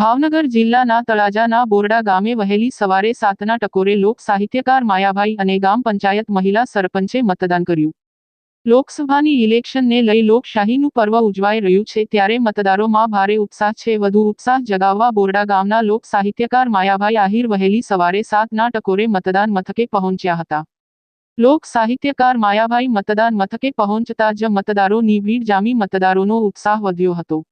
ભાવનગર જિલ્લાના તળાજાના બોરડા ગામે વહેલી સવારે સાતના ટકોરે લોક સાહિત્યકાર માયાભાઈ અને ગામ પંચાયત મહિલા સરપંચે મતદાન કર્યું. લોકસભાની ઇલેક્શનને લઈ લોકશાહીનું પર્વ ઉજવાઈ રહ્યું છે ત્યારે મતદારોમાં ભારે ઉત્સાહ છે. વધુ ઉત્સાહ જગાવવા બોરડા ગામના લોક સાહિત્યકાર માયાભાઈ આહિર વહેલી સવારે સાતના ટકોરે મતદાન મથકે પહોંચ્યા હતા. લોક સાહિત્યકાર માયાભાઈ મતદાન મથકે પહોંચતા જ મતદારોની ભીડ જામી મતદારોનો ઉત્સાહ વધ્યો હતો.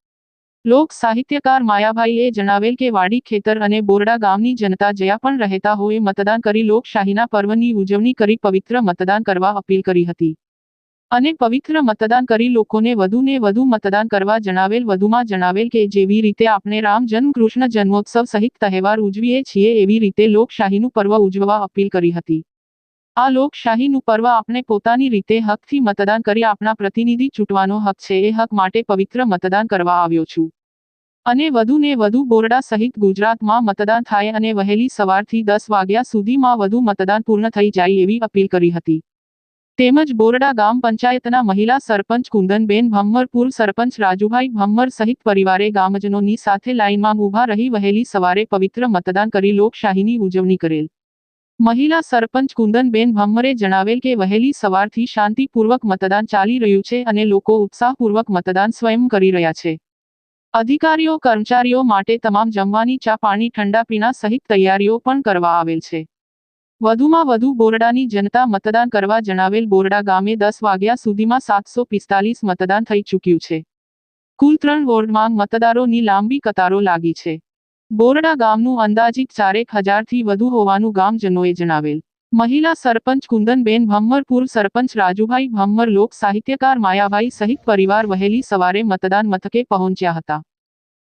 લોક સાહિત્યકાર માયાભાઈએ જણાવેલ કે વાડી ખેતર અને બોરડા ગામની જનતા જ્યાં પણ રહેતા હોય મતદાન કરી લોકશાહીના પર્વની ઉજવણી કરી પવિત્ર મતદાન કરવા અપીલ કરી હતી. અને પવિત્ર મતદાન કરી લોકોને વધુને વધુ મતદાન કરવા જણાવેલ, વધુમાં જણાવેલ કે જેવી રીતે આપણે રામ જન્મ, કૃષ્ણ જન્મોત્સવ સહિત તહેવાર ઉજવીએ છીએ એવી રીતે લોકશાહીનું પર્વ ઉજવવા અપીલ કરી હતી. આ લોકશાહીનું પર્વ આપણે પોતાની રીતે હકથી મતદાન કરી આપણા પ્રતિનિધિ ચૂંટવાનો હક છે એ હક માટે પવિત્ર મતદાન કરવા આવ્યો છું. અને વધુને વધુ બોરડા સહિત ગુજરાતમાં મતદાન થાય અને વહેલી સવારથી દસ વાગ્યા સુધીમાં વધુ મતદાન પૂર્ણ થઈ જાય એવી અપીલ કરી હતી. તેમજ બોરડા ગામ પંચાયતના મહિલા સરપંચ કુંદનબેન ભમ્મરપુર સરપંચ રાજુભાઈ ભમ્મર સહિત પરિવારે ગામજનોની સાથે લાઇનમાં ઊભા રહી વહેલી સવારે પવિત્ર મતદાન કરી લોકશાહીની ઉજવણી કરેલ. મહિલા સરપંચ કુંદનબેન ભમ્મરે જણાવેલ કે વહેલી સવારથી શાંતિપૂર્વક મતદાન ચાલી રહ્યું છે અને લોકો ઉત્સાહપૂર્વક મતદાન સ્વયં કરી રહ્યા છે. અધિકારીઓ, કર્મચારીઓ માટે તમામ જમવાની ચા, પાણી, ઠંડા પીણા સહિત તૈયારીઓ પણ કરવા આવેલ છે. વધુમાં વધુ બોરડાની જનતા મતદાન કરવા જણાવેલ બોરડા ગામે દસ વાગ્યા સુધીમાં સાતસો પિસ્તાલીસ મતદાન થઈ ચૂક્યું છે. કુલ ત્રણ વોર્ડમાં મતદારોની લાંબી કતારો લાગી છે. બોરડા ગામનું અંદાજિત ચારેક હજારથી વધુ હોવાનું ગામજનોએ જણાવેલ. મહિલા સરપંચ કુંદનબેન ભમ્મર પૂર્વ સરપંચ રાજુભાઈ ભમ્મર, લોક સાહિત્યકાર માયાભાઈ સહિત પરિવાર વહેલી સવારે મતદાન મથકે પહોંચ્યા હતા.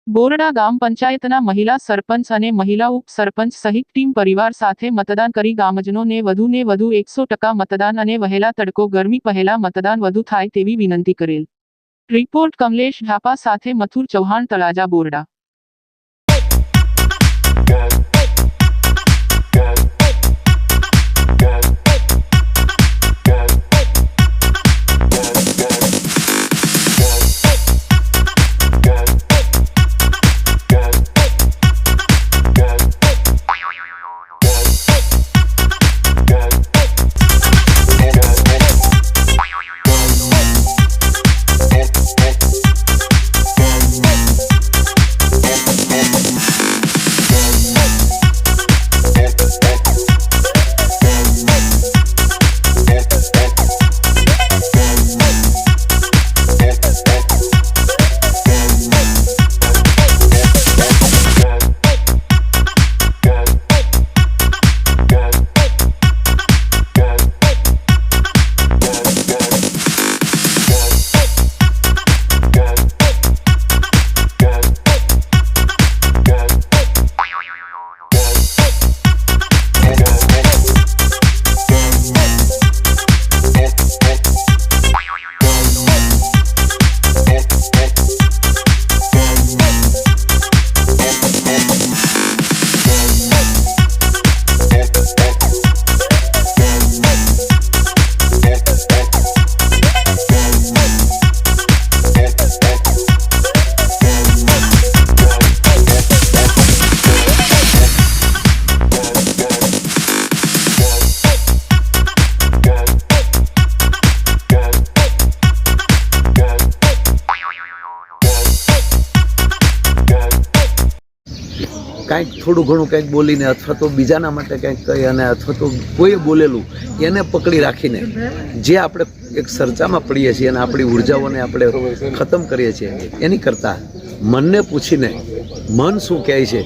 બોરડા ગામ પંચાયતના મહિલા સરપંચ અને મહિલા ઉપ સરપંચ સહિત ટીમ પરિવાર સાથે મતદાન કરી ગામજનોને વધુને વધુ એકસો ટકા મતદાન અને વહેલા તડકો, ગરમી પહેલા મતદાન વધુ થાય તેવી વિનંતી કરેલ. રિપોર્ટ કમલેશ ઢાપા સાથે મથુર ચૌહાણ, તળાજા, બોરડા. થોડું ઘણું કંઈક બોલીને અથવા તો બીજાના માટે કંઈક કહી અને અથવા તો કોઈએ બોલેલું, એને પકડી રાખીને જે આપણે એક ચર્ચામાં પડીએ છીએ અને આપણી ઉર્જાઓને આપણે ખતમ કરીએ છીએ, એની કરતાં મનને પૂછીને મન શું કહે છે,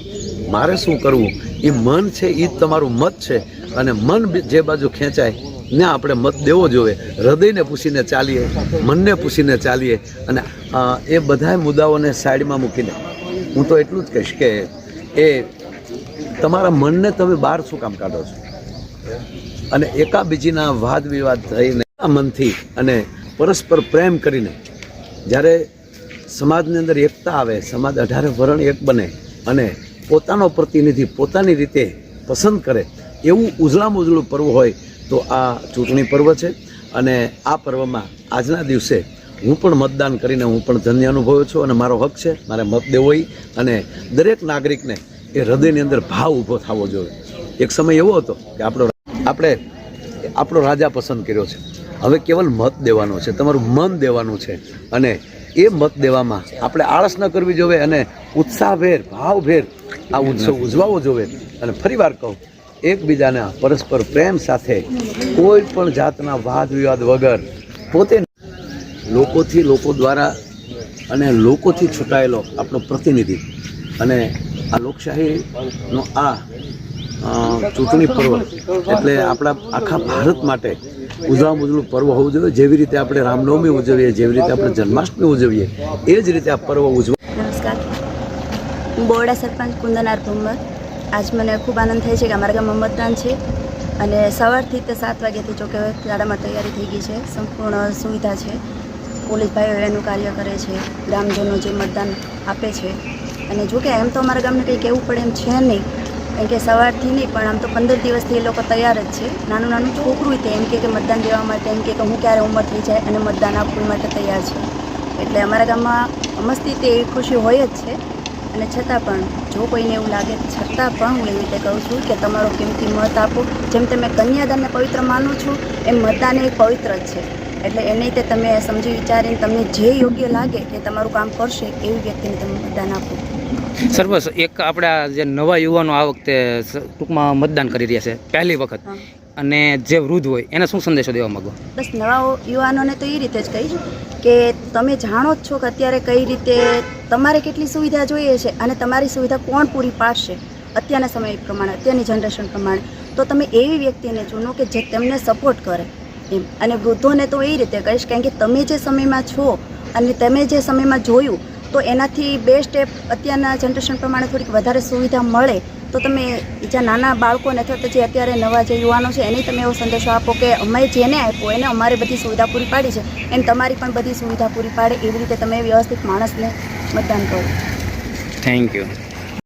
મારે શું કરવું, એ મન છે એ તમારું મત છે અને મન જે બાજુ ખેંચાય, ને આપણે મત દેવો જોઈએ. હૃદયને પૂછીને ચાલીએ, મનને પૂછીને ચાલીએ અને એ બધા મુદ્દાઓને સાઈડમાં મૂકીને. હું તો એટલું જ કહીશ કે એ તમારા મનને તમે બહાર શું કામ કાઢો છો? અને એકાબીજીના વાદ વિવાદ થઈને મનથી અને પરસ્પર પ્રેમ કરીને જ્યારે સમાજની અંદર એકતા આવે, સમાજ અઢારે વરણ એક બને અને પોતાનો પ્રતિનિધિ પોતાની રીતે પસંદ કરે, એવું ઉજળામાં ઉજળું પર્વ હોય તો આ ચૂંટણી પર્વ છે. અને આ પર્વમાં આજના દિવસે હું પણ મતદાન કરીને હું પણ ધન્ય અનુભવ્યો છું અને મારો હક છે, મારે મત દેવો અને દરેક નાગરિકને એ હૃદયની અંદર ભાવ ઊભો થવો જોઈએ. એક સમય એવો હતો કે આપણો આપણે આપણો રાજા પસંદ કર્યો છે. હવે કેવલ મત દેવાનો છે. તમારું મન દેવાનું છે. અને એ મત દેવામાં આપણે આળસ ન કરવી જોઈએ અને ઉત્સાહભેર, ભાવભેર આ ઉત્સવ ઉજવાવો જોઈએ. અને ફરીવાર કહું, એકબીજાના પરસ્પર પ્રેમ સાથે કોઈ પણ જાતના વાદ વિવાદ વગર પોતે લોકોથી લોકો દ્વારા અને લોકોથી છૂટાયેલો આપણો પ્રતિનિધિ. અને આ લોકશાહીનો આ ચૂંટણી પર્વ એટલે આપણા આખા ભારત માટે ઉજળામાં ઉજળું પર્વ હોવું જોઈએ. જેવી રીતે આપણે રામનવમી ઉજવીએ, જેવી રીતે આપણે જન્માષ્ટમી ઉજવીએ, એ જ રીતે આ પર્વ ઉજવા નમસ્કાર. હું બોરડા સરપંચ કુંદનાર ભુમ્મર. આજ મને ખૂબ આનંદ થાય છે કે અમારા ગામમાં મતદાન છે અને સવારથી તે સાત વાગ્યાથી જોકે શાળામાં તૈયારી થઈ ગઈ છે. સંપૂર્ણ સુવિધા છે. પોલીસ ભાઈઓ એનું કાર્ય કરે છે. ગ્રામજનો જે મતદાન આપે છે. અને જો કે એમ તો અમારા ગામને કંઈ કહેવું પડે એમ છે નહીં. કારણ કે સવારથી નહીં, પણ આમ તો પંદર દિવસથી એ લોકો તૈયાર જ છે. નાનું નાનું છોકરું તે એમ કે મતદાન દેવા માટે, એમ કે હું ક્યારે ઉંમર થઈ જાય અને મતદાન આપવા માટે તૈયાર છે. એટલે અમારા ગામમાં મસ્તી તે ખુશી હોય જ છે. અને છતાં પણ, જો કોઈને એવું લાગે, છતાં પણ હું એવી રીતે કહું છું કે તમારો કિંમતી મત આપો. જેમ તમે કન્યાદાનને પવિત્ર માનો છો, એમ મતદાન એ પવિત્ર જ છે. એટલે એને તે તમે સમજી વિચારીને તમને જે યોગ્ય લાગે કે તમારું કામ કરશે, એવી વ્યક્તિને તમે મતદાન આપો. સર્વસ એક આપણા જે નવા યુવાનો આ વખતે ટૂંકમાં મતદાન કરી રહ્યા છે પહેલી વખત. અને જે વૃદ્ધ હોય એને શું સંદેશો દેવા માગો? બસ નવા યુવાનોને તો એ રીતે જ કહીશ કે તમે જાણો જ છો કે અત્યારે કઈ રીતે તમારે કેટલી સુવિધા જોઈએ છે અને તમારી સુવિધા કોણ પૂરી પાડશે અત્યારના સમય પ્રમાણે અત્યારની જનરેશન પ્રમાણે. તો તમે એવી વ્યક્તિને ચૂનો કે જે તેમને સપોર્ટ કરે એમ. અને વૃદ્ધોને તો એ રીતે કહીશ કારણ કે તમે જે સમયમાં છો અને તમે જે સમયમાં જોયું તો એનાથી બે સ્ટેપ અત્યારના જનરેશન પ્રમાણે થોડીક વધારે સુવિધા મળે, તો તમે જે નાના બાળકોને અથવા તો જે અત્યારે નવા જે યુવાનો છે, એને તમે એવો સંદેશો આપો કે અમે જેને આપ્યો, એને અમારે બધી સુવિધા પૂરી પાડી છે. એમ તમારી પણ બધી સુવિધા પૂરી પાડે, એવી રીતે તમે વ્યવસ્થિત માણસને મતદાન કરો. Thank you